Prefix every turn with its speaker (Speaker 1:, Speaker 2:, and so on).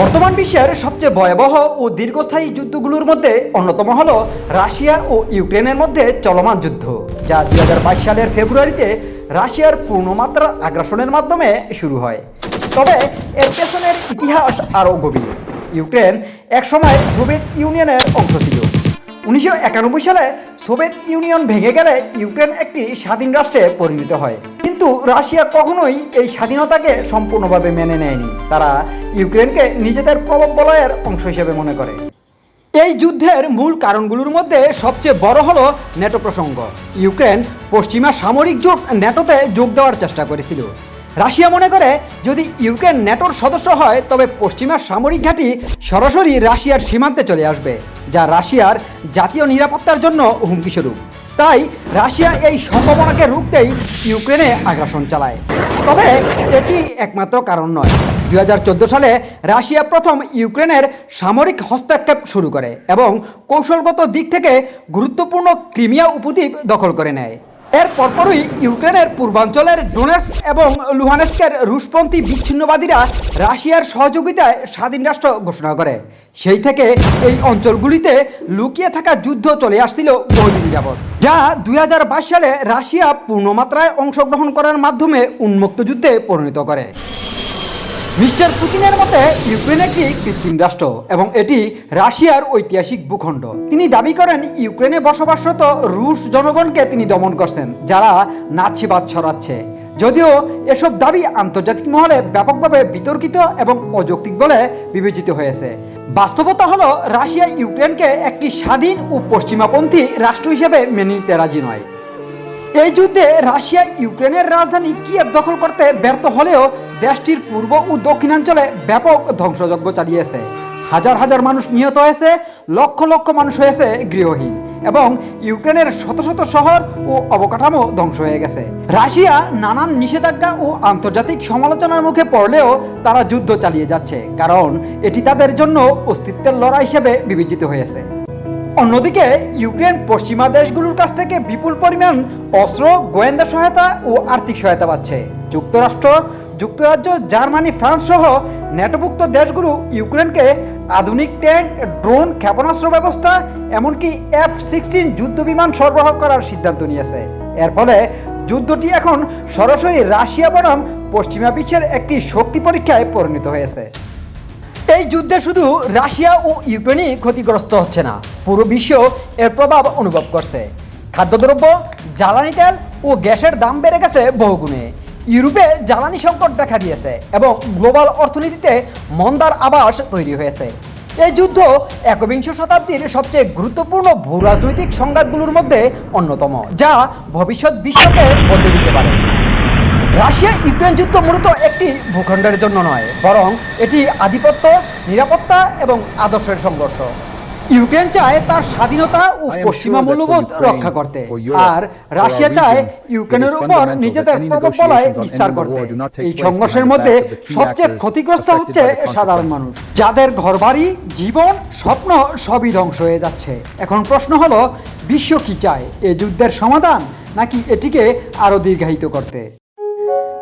Speaker 1: বর্তমান বিশ্বের সবচেয়ে ভয়াবহ ও দীর্ঘস্থায়ী যুদ্ধগুলোর মধ্যে অন্যতম হল রাশিয়া ও ইউক্রেনের মধ্যে চলমান যুদ্ধ, যা দু হাজার বাইশ সালের ফেব্রুয়ারিতে রাশিয়ার পূর্ণমাত্রার আগ্রাসনের মাধ্যমে শুরু হয়। তবে এর পেছনের ইতিহাস আরও গভীর। ইউক্রেন একসময় সোভিয়েত ইউনিয়নের অংশ ছিল। উনিশশো একানব্বই সালে সোভিয়েত ইউনিয়ন ভেঙে গেলে ইউক্রেন একটি স্বাধীন রাষ্ট্রে পরিণত হয়। কিন্তু রাশিয়া কখনোই এই স্বাধীনতাকে সম্পূর্ণভাবে মেনে নেয়নি। তারা ইউক্রেনকে নিজেদের প্রভাব বলয়ের অংশ হিসেবে মনে করে। এই যুদ্ধের মূল কারণগুলোর মধ্যে সবচেয়ে বড় হলো ন্যাটো প্রসঙ্গ। ইউক্রেন পশ্চিমা সামরিক জোট ন্যাটোতে যোগ দেওয়ার চেষ্টা করেছিল। রাশিয়া মনে করে, যদি ইউক্রেন ন্যাটোর সদস্য হয়, তবে পশ্চিমা সামরিক ঘাঁটি সরাসরি রাশিয়ার সীমান্তে চলে আসবে। যা রাশিয়ার জাতীয় নিরাপত্তার জন্য হুমকিস্বরূপ। তাই রাশিয়া এই সম্ভাবনাকে রুখতেই ইউক্রেনে আগ্রাসন চালায়। তবে এটি একমাত্র কারণ নয়। দুই সালে রাশিয়া প্রথম ইউক্রেনের সামরিক হস্তক্ষেপ শুরু করে এবং কৌশলগত দিক থেকে গুরুত্বপূর্ণ ক্রিমিয়া উপদ্বীপ দখল করে নেয়। এর পরপরই ইউক্রেনের পূর্বাঞ্চলের ডোনেস এবং লুহানেস্কের রুশপন্থী বিচ্ছিন্নবাদীরা রাশিয়ার সহযোগিতায় স্বাধীন রাষ্ট্র ঘোষণা করে। সেই থেকে এই অঞ্চলগুলিতে লুকিয়ে থাকা যুদ্ধ চলে আসছিল বহুদিন যাবৎ, যা দুই হাজার বাইশ সালে রাশিয়া পূর্ণমাত্রায় অংশগ্রহণ করার মাধ্যমে উন্মুক্ত যুদ্ধে পরিণত করে। মিস্টার পুতিনের মতে, ইউক্রেন একটি কৃত্রিম রাষ্ট্র এবং এটি রাশিয়ার ঐতিহাসিক ভূখণ্ড। তিনি দাবি করেন, ইউক্রেনে বসবাসরত রুশ জনগণকে তিনি দমন করছেন, যারা নাচিবাদ ছড়াচ্ছে। যদিও এসব দাবি আন্তর্জাতিক মহলে ব্যাপকভাবে বিতর্কিত এবং অযৌক্তিক বলে বিবেচিত হয়েছে। বাস্তবতা হলো, রাশিয়া ইউক্রেনকে একটি স্বাধীন ও পশ্চিমাপন্থী রাষ্ট্র হিসেবে মেনে নিতে রাজি নয়। এই যুদ্ধে রাশিয়া, ইউক্রেনের রাজধানী কিয়েভ দখল করতে ব্যর্থ হলেও দেশটির পূর্ব ও দক্ষিণাঞ্চলে ব্যাপক ধ্বংসযজ্ঞ চালিয়েছে। হাজার হাজার মানুষ নিহত হয়েছে, লক্ষ লক্ষ মানুষ হয়েছে গৃহহীন এবং ইউক্রেনের শত শত শহর ও অবকাঠামো ধ্বংস হয়ে গেছে। রাশিয়া নানান নিষেধাজ্ঞা ও আন্তর্জাতিক সমালোচনার মুখে পড়লেও তারা যুদ্ধ চালিয়ে যাচ্ছে, কারণ এটি তাদের জন্য অস্তিত্বের লড়াই হিসেবে বিবেচিত হয়েছে। অন্যদিকে, ইউক্রেন পশ্চিমা দেশগুলোর কাছ থেকে বিপুল পরিমাণ অস্ত্র, গোয়েন্দা সহায়তা ও আর্থিক সহায়তা পাচ্ছে। যুক্তরাষ্ট্র, যুক্তরাজ্য, জার্মানি, ফ্রান্স সহ ন্যাটোভুক্ত দেশগুলো ইউক্রেনকে আধুনিক ট্যাঙ্ক, ড্রোন, ক্ষেপণাস্ত্র ব্যবস্থা, এমনকি এফ সিক্সটিন যুদ্ধ বিমান সরবরাহ করার সিদ্ধান্ত নিয়েছে। এর ফলে যুদ্ধটি এখন সরাসরি রাশিয়া বনাম পশ্চিমা বিশ্বের একটি শক্তি পরীক্ষায় পরিণত হয়েছে। এই যুদ্ধে শুধু রাশিয়া ও ইউক্রেনই ক্ষতিগ্রস্ত হচ্ছে না, পুরো বিশ্ব এর প্রভাব অনুভব করছে। খাদ্যদ্রব্য, জ্বালানি তেল ও গ্যাসের দাম বেড়ে গেছে বহুগুণে। ইউরোপে জ্বালানি সংকট দেখা দিয়েছে এবং গ্লোবাল অর্থনীতিতে মন্দার আবাস তৈরি হয়েছে। এই যুদ্ধ একবিংশ শতাব্দীর সবচেয়ে গুরুত্বপূর্ণ ভূরাজনৈতিক সংঘাতগুলোর মধ্যে অন্যতম, যা ভবিষ্যৎ বিশ্বকে বদলে দিতে পারে। রাশিয়া ইউক্রেন যুদ্ধ মূলত একটি ভূখণ্ডের জন্য নয় বরং এটি আধিপত্য নিরাপত্তা এবং আদর্শের সংঘর্ষ। ইউক্রেন চায় তার স্বাধীনতা ও পশ্চিমা মূল্যবোধ রক্ষা করতে। আর রাশিয়া চায় ইউক্রেনের উপর নিজেদের প্রভাব বলয় বিস্তার করতে। এই সংঘর্ষের মধ্যে সবচেয়ে ক্ষতিগ্রস্ত হচ্ছে সাধারণ মানুষ যাদের ঘরবাড়ি জীবন স্বপ্ন সবই ধ্বংস হয়ে যাচ্ছে। এখন প্রশ্ন হলো বিশ্ব কি চায়? এ যুদ্ধের সমাধান নাকি এটিকে আরও দীর্ঘায়িত করতে?